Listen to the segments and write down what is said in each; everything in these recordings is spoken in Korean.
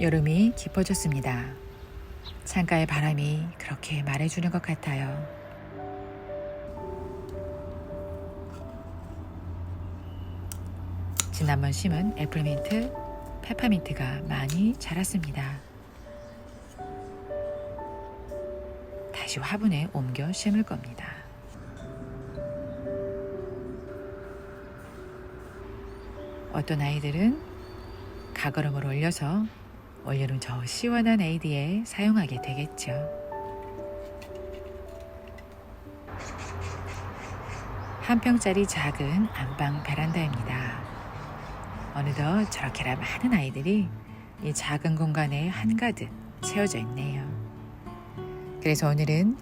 여름이 깊어졌습니다. 창가의 바람이 그렇게 말해주는 것 같아요. 지난번 심은 애플민트, 페퍼민트가 많이 자랐습니다. 다시 화분에 옮겨 심을 겁니다. 어떤 아이들은 가거름을 올려서 올여름 저 시원한 에이드에 사용하게 되겠죠. 한 평짜리 작은 안방 베란다입니다. 어느덧 저렇게나 많은 아이들이 이 작은 공간에 한가득 채워져 있네요. 그래서 오늘은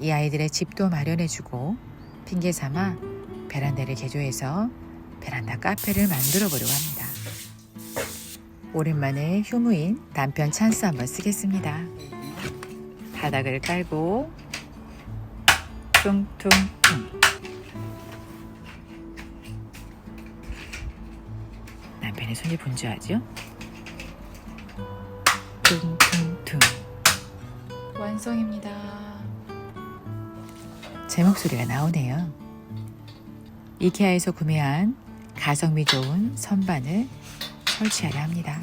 이 아이들의 집도 마련해주고 핑계 삼아 베란다를 개조해서 베란다 카페를 만들어 보려고 합니다. 오랜만에 휴무인 단편 찬스 한번 쓰겠습니다. 바닥을 깔고 퉁퉁퉁 남편의 손이 분주하죠? 퉁퉁퉁 완성입니다. 제 목소리가 나오네요. 이케아에서 구매한 가성비 좋은 선반을 설치하려 합니다.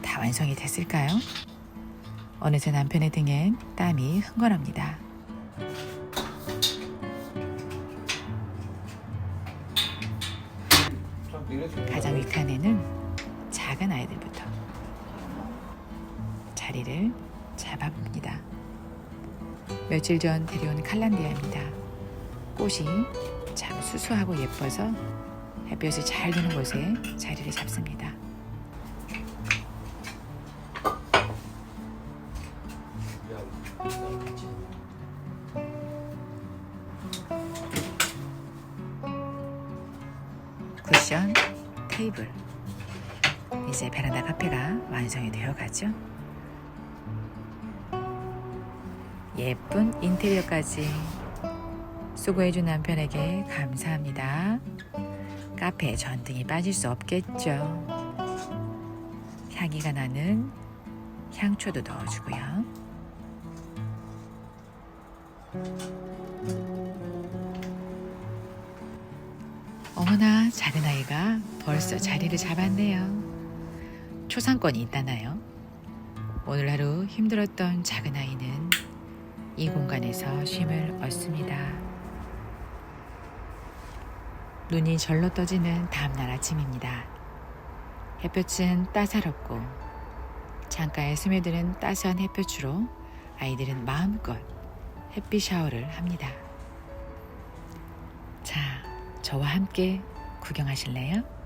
다 완성이 됐을까요? 어느새 남편의 등엔 땀이 흥건합니다. 가장 윗칸에는 작은 아이들부터 자리를 잡아봅니다. 며칠 전 데려온 칼란디아입니다. 꽃이 참 수수하고 예뻐서 햇볕이 잘 드는 곳에 자리를 잡습니다. 쿠션, 테이블. 이제 베란다 카페가 완성이 되어 가죠. 예쁜 인테리어까지 수고해준 남편에게 감사합니다. 카페에 전등이 빠질 수 없겠죠. 향기가 나는 향초도 넣어주고요. 어머나 작은 아이가 벌써 자리를 잡았네요. 초상권이 있다나요? 오늘 하루 힘들었던 작은 아이는 이 공간에서 쉼을 얻습니다. 눈이 절로 떠지는 다음날 아침입니다. 햇볕은 따사롭고 창가에 스며드는 따스한 햇볕으로 아이들은 마음껏 햇빛 샤워를 합니다. 자, 저와 함께 구경하실래요?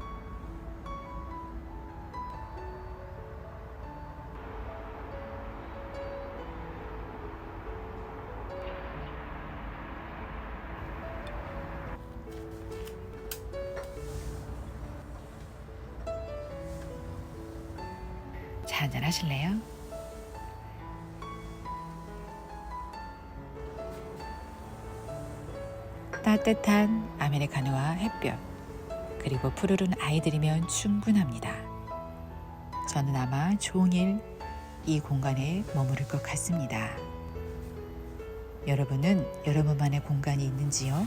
자, 한잔 하실래요? 따뜻한 아메리카노와 햇볕, 그리고 푸르른 아이들이면 충분합니다. 저는 아마 종일 이 공간에 머무를 것 같습니다. 여러분은 여러분만의 공간이 있는지요?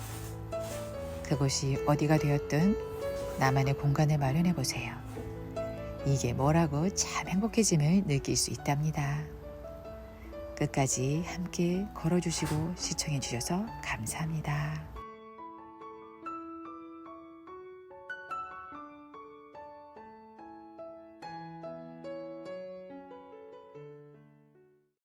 그곳이 어디가 되었든 나만의 공간을 마련해 보세요. 이게 뭐라고 참 행복해짐을 느낄 수 있답니다. 끝까지 함께 걸어주시고 시청해 주셔서 감사합니다.